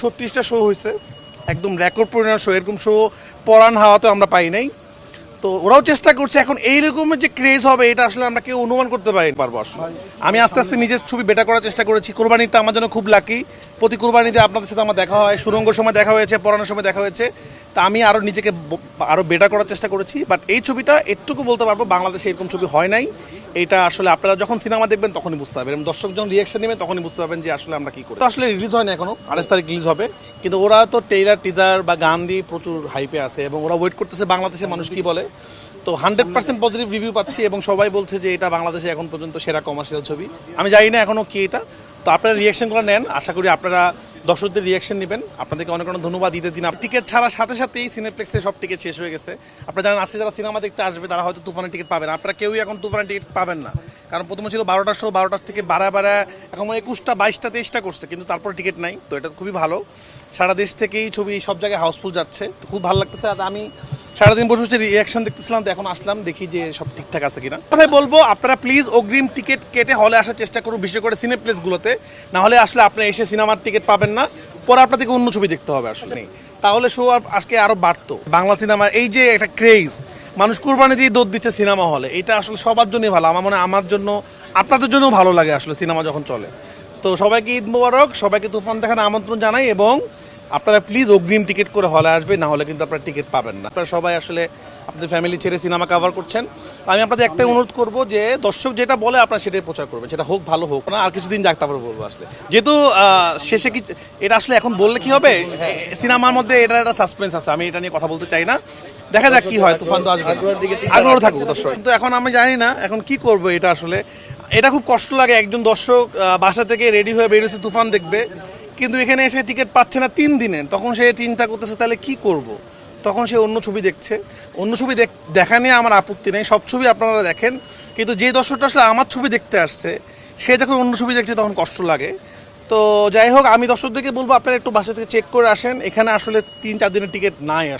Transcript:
ছত্রিশটা শো হয়েছে। একদম রেকর্ড পরিমাণ শো এরকম শো পরাণ হাওয়াতে আমরা পাই নাই। তো ওরাও চেষ্টা করছে, এখন এই রকমের যে ক্রেজ হবে, এটা আসলে আমরা কেউ অনুমান করতে পারি পারব আসলে। আমি আস্তে আস্তে নিজের ছবি বেটা করার চেষ্টা করেছি। কোরবানিতে আমার জন্য খুব লাকি প্রতি কোরবানিতে আপনাদের সাথে আমার দেখা হয়। সুরঙ্গ সময় দেখা হয়েছে পড়ানোর সময় দেখা হয়েছে। তা আমি আরও নিজেকে আরও বেটা করার চেষ্টা করেছি বাট এই ছবিটা এটুকু বলতে পারব, বাংলাদেশে এরকম ছবি হয় নাই। এটা আসলে আপনারা যখন সিনেমা দেখবেন তখনই বুঝতে পারবেন, এবং দর্শক যখন রিয়াকশন নেবেন তখনই বুঝতে পারবেন যে আসলে আমরা কী করি। তো আসলে রিলিজ হয় না এখনও, আঠাশ তারিখ রিলিজ হবে, কিন্তু ওরা তো টেইলার টিজার বা গান দিয়ে প্রচুর হাইপে আছে, এবং ওরা ওয়েট করতেছে বাংলাদেশের মানুষ কি বলে। তো হান্ড্রেড পার্সেন্ট পজিটিভ রিভিউ পাচ্ছি, এবং সবাই বলছে যে এটা বাংলাদেশে এখন পর্যন্ত সেরা কমার্শিয়াল ছবি। আমি জানি না এখনও কি এটা, তো আপনারা রিয়াকশনগুলো নেন, আশা করি আপনারা দর্শকদের রিয়াকশন নেবেন। আপনাদেরকে অনেক অনেক ধন্যবাদ, ঈদের দিন টিকিট ছাড়ার সাথে সাথেই সিনেপ্লেক্সে সব টিকিট শেষ হয়ে গেছে। আপনারা জানেন, আজকে যারা সিনেমা দেখতে আসবে, তারা হয়তো তুফানের টিকিট পাবেন আপনারা কেউই এখন তুফানের টিকিট পাবেন না। কারণ প্রথমে ছিল বারোটার শো বারোটার থেকে বাড়া বাড়া এখন একুশটা, বাইশটা, তেইশটা করছে, কিন্তু তারপর টিকিট নাই। তো এটা খুবই ভালো। সারা দেশ থেকেই ছবি সব জায়গায় হাউসফুল যাচ্ছে। তো খুব ভালো লাগতেছে। আর আমি সারাদিন বসে বসে রিয়াকশন দেখতেছিলাম, তো এখন আসলাম, দেখি যে সব ঠিকঠাক আছে কিনা। কথাই বলব, আপনারা প্লিজ অগ্রিম টিকিট কেটে হলে আসার চেষ্টা করুন, বিশেষ করে সিনে প্লেসগুলোতে না হলে আসলে আপনি এসে সিনেমার টিকিট পাবেন না, পরে আপনাদেরকে অন্য ছবি দেখতে হবে আসলে। তাহলে শো আজকে আরও বাড়তো। বাংলা সিনেমা এই যে একটা ক্রেজ মানুষ কুরবানি দিয়ে দৌড় দিচ্ছে সিনেমা হলে এটা আসলে সবার জন্যই ভালো, আমার মনে আমার জন্য, আপনাদের জন্য ভালো লাগে আসলে সিনেমা যখন চলে। তো সবাইকে ঈদ মোবারক, সবাইকে তুফান দেখার আমন্ত্রণ জানাই এবং আপনারা প্লিজ অগ্রিম টিকিট করে হলে আসবে না হলে কিন্তু আপনারা টিকিট পাবেন না। আপনারা সবাই আসলে আপনাদের ফ্যামিলি ছেড়ে সিনেমা কাভার করছেন। আমি আপনাদের একটাই অনুরোধ করব যে দর্শক যেটা বলে আপনারা সেটাই প্রচার করবেন সেটা হোক ভালো হোক না আর কিছুদিন যাক তারপরে বলব আসলে। যেহেতু শেষে কি এটা আসলে এখন বললে কি হবে? সিনেমার মধ্যে এটা একটা সাসপেন্স আছে আমি এটা নিয়ে কথা বলতে চাই না। দেখা যাক কি হয় তুফান তো আসবে আগ্রহ থাকুক দর্শক। কিন্তু এখন আমি জানি না এখন কি করব এটা আসলে। এটা খুব কষ্ট লাগে একজন দর্শক বাসা থেকে রেডি হয়ে বেরিয়েছে তুফান দেখবে। কিন্তু এখানে এসে টিকিট পাচ্ছে না তিন দিনে। তখন সে চিন্তা করতেছে, তাহলে কি করব। তখন সে অন্য ছবি দেখছে। অন্য ছবি দেখ- নিয়ে আমার আপত্তি নেই। সব ছবি আপনারা দেখেন। কিন্তু যে দর্শকটা আসলে আমার ছবি দেখতে আসছে, সে যখন অন্য ছবি দেখছে তখন কষ্ট লাগে। তো যাই হোক, আমি দর্শকদেরকে বলব, আপনারা একটু বাসা থেকে চেক করে আসেন। এখানে আসলে তিন, চার দিনের টিকিট নাই